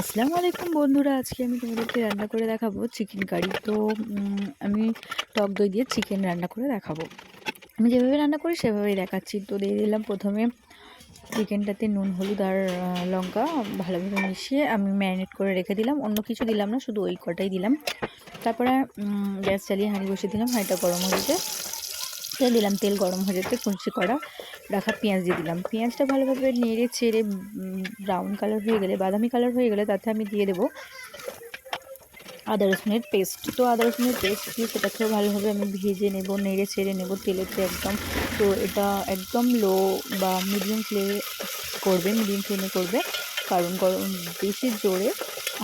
আসসালামু আলাইকুম বন্ধুরা, আজকে আমি তোমাদেরকে রান্না করে দেখাবো চিকেন কারি তো আমি টক দই দিয়ে চিকেন রান্না করে দেখাবো। আমি যেভাবে রান্না করি সেভাবেই দেখাচ্ছি। তো দিয়ে দিলাম প্রথমে চিকেনটাতে নুন, হলুদ আর লঙ্কা ভালোভাবে মিশিয়ে আমি ম্যারিনেট করে রেখে দিলাম। অন্য কিছু দিলাম না, শুধু ওই কটাই দিলাম। তারপরে গ্যাস চালিয়ে হাঁড়ি বসিয়ে দিলাম হাঁড়িটা গরম হয়ে তেল দিলাম তেল গরম হয়ে যেতে কুচি করা, রাখা পেঁয়াজ দিয়ে দিলাম। পেঁয়াজটা ভালোভাবে নেড়ে ছেড়ে ব্রাউন কালার হয়ে গেলে, বাদামি কালার হয়ে গেলে তাতে আমি দিয়ে দেবো আদা রসুনের পেস্ট তো আদা রসুনের পেস্ট দিয়ে সেটাকেও ভালোভাবে আমি ভেজে নেব, নেড়ে ছেড়ে নেব তেলেতে একদম। তো এটা একদম লো বা মিডিয়াম ফ্লেমে করবে মিডিয়াম ফ্লেমে করবে। কারণ গরম, বেশি জোরে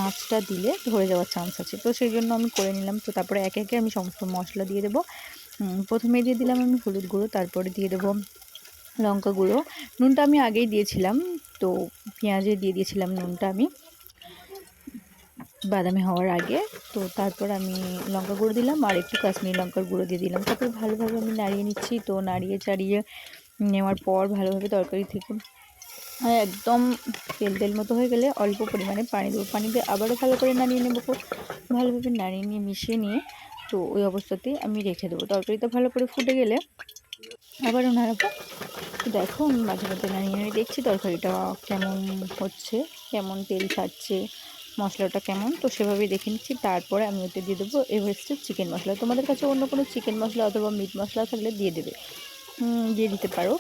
আঁচটা দিলে ধরে যাওয়ার চান্স আছে। তো সেই জন্য আমি করে নিলাম। তো তারপরে একে একে আমি সমস্ত মশলা দিয়ে দেবো। প্রথমে দিয়ে দিলাম আমি হলুদ গুঁড়ো, তারপরে দিয়ে দেবো লঙ্কা গুঁড়ো। নুনটা আমি আগেই দিয়েছিলাম, তো পেঁয়াজে দিয়ে দিয়েছিলাম নুনটা আমি বাদামি হওয়ার আগে। তো তারপর আমি লঙ্কা গুঁড়ো দিলাম আর একটু কাশ্মীরি লঙ্কার গুঁড়ো দিয়ে দিলাম। তারপর ভালোভাবে আমি নাড়িয়ে নিচ্ছি, তো নাড়িয়ে চাড়িয়ে নেওয়ার পর ভালোভাবে তরকারি থেকে একদম তেল তেল মতো হয়ে গেলে অল্প পরিমাণে পানি দেবো। পানি দিয়ে আবারও ভালো করে নাড়িয়ে নেব। খুব ভালোভাবে নাড়িয়ে নিয়ে মিশিয়ে নিয়ে তো ওই অবস্থাতেই আমি রেখে দেবো। তরকারিটা ভালো করে ফুটে গেলে আবার নাড়াবো তো দেখো, আমি মাঝে মাঝে নাড়িয়ে নাড়িয়ে দেখছি তরকারিটা কেমন হচ্ছে, কেমন তেল ছাড়ছে, মশলাটা কেমন। তো সেভাবেই দেখে নিচ্ছি, তারপরে আমি ওতে দিয়ে দেবো এভারেস্টের চিকেন মশলা। তোমাদের কাছে অন্য কোনো চিকেন মশলা অথবা মিট মশলা থাকলে দিয়ে দেবে। দিয়ে দিতে পারো।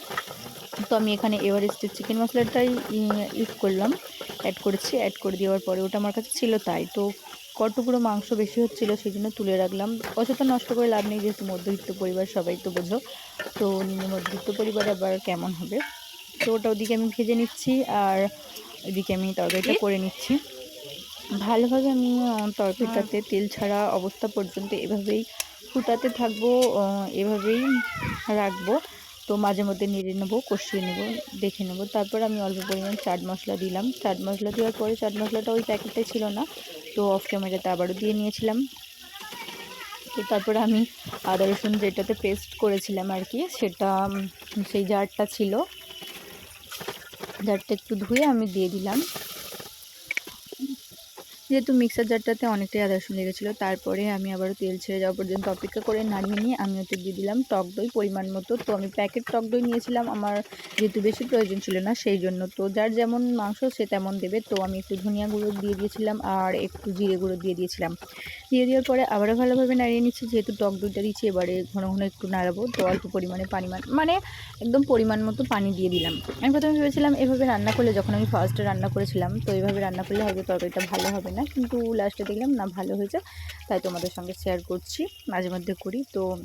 তো আমি এখানে এভারেস্টের চিকেন মশলাটাই ইউজ করলাম। অ্যাড করেছি অ্যাড করে দেওয়ার পরে ওটা আমার কাছে ছিল তাই। তো কটুকরো মাংস বেশি হচ্ছিল সেই জন্য তুলে রাখলাম। অযথা নষ্ট করে লাভ নেই যেহেতু মধ্যবিত্ত পরিবার সবাই তো বোঝো। তো মধ্যবিত্ত পরিবার আবার কেমন হবে? তো ওটা ওদিকে আমি ভেজে নিচ্ছি আর এদিকে আমি তরকারিটা করে নিচ্ছি। ভালোভাবে আমি তরকারিটাতে তেল ছাড়া অবস্থা পর্যন্ত এভাবেই ফুটাতে থাকব এভাবেই রাখব। তো মাঝে মধ্যে নেড়ে নেব, কষিয়ে নেব, দেখে নেব। তারপর আমি অল্প পরিমাণ চাট মশলা দিলাম। চাট মশলা দেওয়ার পরে চাট মশলাটা ওই প্যাকেটটাই ছিল না, তো অফ ক্যামেরাতে আবারও দিয়ে নিয়েছিলাম। তো তারপরে আমি আদা, রসুন যেটাতে পেস্ট করেছিলাম আর কি, সেটা সেই জারটা ছিল। জারটা একটু ধুয়ে আমি দিয়ে দিলাম। যেহেতু মিক্সার জারটাতে অনেকটাই আদা রসুন লেগেছিলো, তারপরে আমি আবারও তেল ছেড়ে যাওয়া পর্যন্ত অপেক্ষা করে নাড়িয়ে নিয়ে আমি ওতে দিয়ে দিলাম টক দই পরিমাণ মতো। তো আমি প্যাকেট টক দই নিয়েছিলাম, আমার যেহেতু বেশি প্রয়োজন ছিল না সেই জন্য। তো যার যেমন মাংস সে তেমন দেবে। তো আমি একটু ধনিয়া গুঁড়ো দিয়ে দিয়েছিলাম আর একটু জিরে গুঁড়ো দিয়ে দিয়েছিলাম। দিয়ে দেওয়ার পরে আবারও ভালোভাবে নাড়িয়ে নিচ্ছি। যেহেতু টক দইটা দিচ্ছি এবারে ঘন ঘন একটু নাড়াবো। তো অল্প পরিমাণে পানি মান- একদম পরিমাণ মতো পানি দিয়ে দিলাম। আমি প্রথমে ভেবেছিলাম এভাবে রান্না করলে, যখন আমি ফার্স্টে রান্না করেছিলাম, তো এইভাবে রান্না করলে হয়তো তরকারিটা ভালো হবে না। কিন্তু লাস্টে দেখলাম না, ভালো হয়েছে। তাই তোমাদের সঙ্গে শেয়ার করছি। মাঝে মধ্যে করি। তো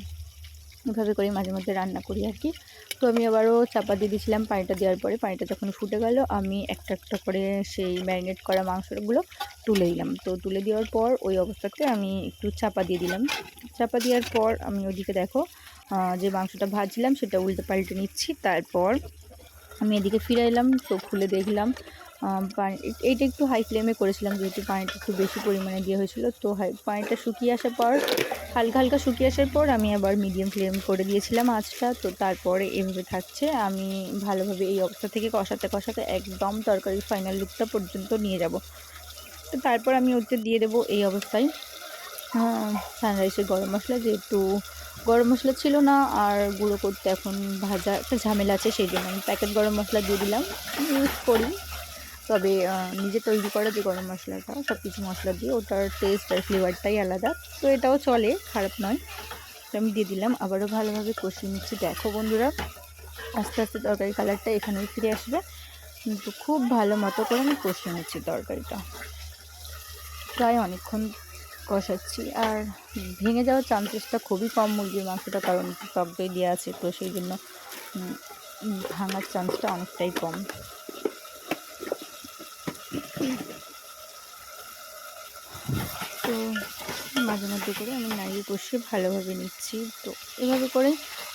এভাবে করে মাঝে মধ্যে রান্না করি আর কি। তো আমি আবারও চাপা দিয়ে দিয়েছিলাম পানিটা দেওয়ার পরে। পানিটা যখন ফুটে গেল, আমি একটা একটা করে সেই ম্যারিনেট করা মাংসগুলো তুলে দিলাম তো তুলে দেওয়ার পর ওই অবস্থাতে আমি একটু চাপা দিয়ে দিলাম। চাপা দেওয়ার পর আমি ওদিকে দেখো যে মাংসটা ভাজছিলাম সেটা উল্টে পাল্টে নিচ্ছি। তারপর আমি এদিকে ফিরে এলাম তো খুলে দেখলাম পানি, এইটা একটু হাই ফ্লেমে করেছিলাম, যেহেতু পানিটা একটু বেশি পরিমাণে দেওয়া হয়েছিল। তো হাই পানিটা শুকিয়ে আসার পর হালকা হালকা শুকিয়ে আসার পর আমি আবার মিডিয়াম ফ্লেম করে দিয়েছিলাম আঁচটা। তো তারপরে এভাবে থাকছে। আমি ভালোভাবে এই অবস্থা থেকে কষাতে কষাতে একদম তরকারির ফাইনাল লুকটা পর্যন্ত নিয়ে যাব। তো তারপর আমি ওতে দিয়ে দেবো এই অবস্থায় সানরাইসের গরম মশলা। যেহেতু গরম মশলা ছিল না, আর গুঁড়ো করতে এখন ভাজা একটা ঝামেলা আছে, সেই জন্য আমি প্যাকেট গরম মশলা দিয়ে দিলাম। ইউজ করি। তবে নিজে তৈরি করা যে গরম মশলাটা সব কিছু মশলা দিয়ে ওটার টেস্ট আর ফ্লেভারটাই আলাদা। তো এটাও চলে, খারাপ নয়। তো আমি দিয়ে দিলাম, আবারও ভালোভাবে কষিয়ে নিচ্ছি। দেখো বন্ধুরা, আস্তে আস্তে তরকারি কালারটা এখানেই ফিরে আসবে। কিন্তু খুব ভালো মতো করে আমি কষিয়ে নিচ্ছি তরকারিটা। প্রায় অনেকক্ষণ কষাচ্ছি, আর ভেঙে যাওয়ার চান্সেসটা খুবই কম মুরগির মাংসটা, কারণ টক দই দেওয়া আছে, তো সেই জন্য ভাঙার চান্সটা অনেকটাই কম। তো মাঝে মধ্যে করে আমি নাড়িয়ে কষিয়ে ভালোভাবে নিচ্ছি। তো এভাবে করে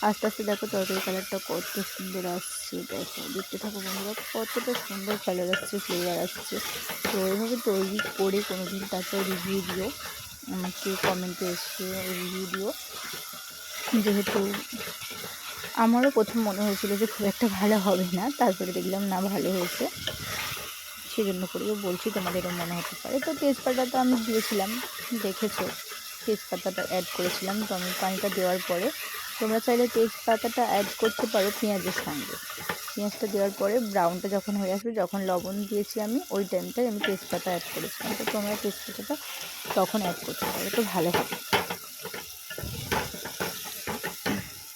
আস্তে আস্তে দেখো তরকারি কালারটা কত সুন্দর আসছে। দেখো, দেখতে থাকো বন্ধুরা, কতটা সুন্দর কালার আসছে ফ্লেভার আসছে। তো এভাবে তৈরি করে কোনো দিন তারপর রিভিউ দিও। আমাকে কমেন্টে এসে রিভিউ দিও। যেহেতু আমারও প্রথম মনে হয়েছিল যে খুব একটা ভালো হবে না, তারপরে দেখলাম না ভালো হয়েছে। সেজন্য করেও বলছি তোমাদেরও মনে হতে পারে। তো তেজপাতাটা আমি দিয়েছিলাম, দেখেছ? তেজপাতাটা অ্যাড করেছিলাম, তো আমি পানিটা দেওয়ার পরে তোমরা চাইলে তেজপাতাটা অ্যাড করতে পারো পেঁয়াজের সঙ্গে। পেঁয়াজটা দেওয়ার পরে ব্রাউনটা যখন হয়ে আসবে, যখন লবণ দিয়েছি আমি, ওই টাইমটায় আমি তেজপাতা অ্যাড করেছিলাম। তো তোমরা তেজপাতাটা তখন অ্যাড করতে পারো, তো ভালো হবে।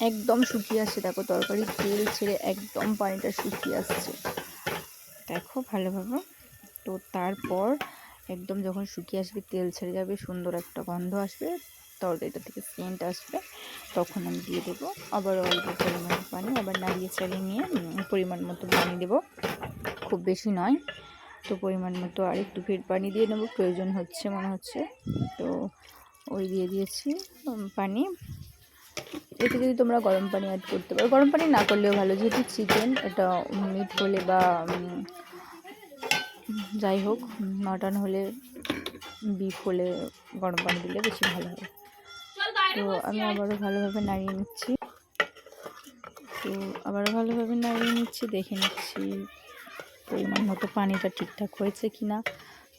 একদম শুকিয়ে আসছে, দেখো তরকারি তেল ছেড়ে একদম পানিটা শুকিয়ে আসছে। দেখো ভালোভাবে। তো তারপর একদম যখন শুকিয়ে আসবে, তেল ছেড়ে যাবে, সুন্দর একটা গন্ধ আসবে তরকারিটা থেকে সেন্ট আসবে, তখন আমি দিয়ে দেবো। আবার অল্প পরিমাণ পানি, আবার নাড়িয়ে চালিয়ে নিয়ে পরিমাণ মতো পানি দেবো। খুব বেশি নয়, তো পরিমাণ মতো আর একটু ফের পানি দিয়ে নেব। প্রয়োজন হচ্ছে, মনে হচ্ছে। তো ওই দিয়ে দিয়েছি পানি। এতে যদি তোমরা গরম পানি অ্যাড করতে পারো। গরম পানি না করলেও ভালো যেহেতু চিকেন এটা মিট হলে বা যাই হোক মাটন হলে বিফ হলে গরম পানি দিলে বেশি ভালো হয়। তো আমি আবারও ভালোভাবে নাড়িয়ে নিচ্ছি। তো আবারও ভালোভাবে নাড়িয়ে নিচ্ছি দেখে নিচ্ছি পরিমাণ মতো পানিটা ঠিকঠাক হয়েছে কি না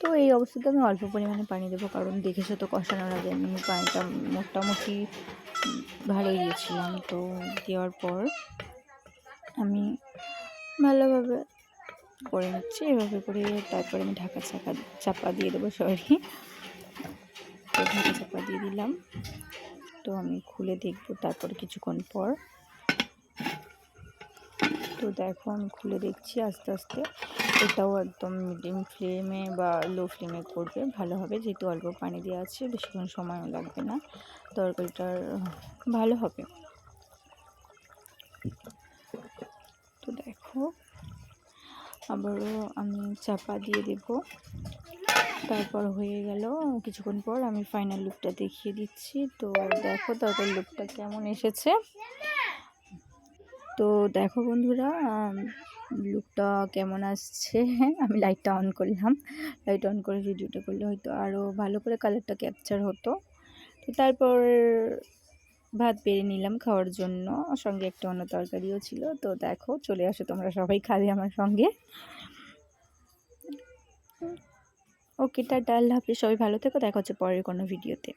তো এই অবস্থাতে আমি অল্প পরিমাণে পানি দেবো কারণ দেখেছ তো কষানোর আগে আমি পানিটা মোটামুটি ভালোই দিয়েছিলাম তো দেওয়ার পর আমি ভালোভাবে করে নিচ্ছি। এভাবে করে তারপরে আমি ঢাকা চাপা চাপা দিয়ে দেবো সরি তো ঢাকা চাপা দিয়ে দিলাম। তো আমি খুলে দেখব তারপর কিছুক্ষণ পর। তো দেখো, আমি খুলে দেখছি আস্তে আস্তে। এটাও একদম মিডিয়াম ফ্লেমে বা লো ফ্লেমে করবে ভালো হবে যেহেতু অল্প পানি দেওয়া আছে, বেশিক্ষণ সময়ও লাগবে না, তরকারিটার, ভালো হবে। তো দেখো, আবারও আমি চাপা দিয়ে দেব। তারপর হয়ে গেল, কিছুক্ষণ পর আমি ফাইনাল লুকটা দেখিয়ে দিচ্ছি। তো দেখো তরকারি লুকটা কেমন এসেছে। তো দেখো বন্ধুরা লুকটা কেমন আসছে? আমি লাইটটা অন করলাম। লাইট অন করে ভিডিওটা করলে হয়তো আরও ভালো করে কালারটা ক্যাপচার হতো। তো তারপর ভাত পেরে নিলাম খাওয়ার জন্য। সঙ্গে একটা অন্য তরকারিও ছিল। তো দেখো, চলে আসো তোমরা সবাই খাবে আমার সঙ্গে। ওকে, টাটা, আল্লাহ হাফিজ। সবাই ভালো থেকো। দেখা হচ্ছে পরের কোনো ভিডিওতে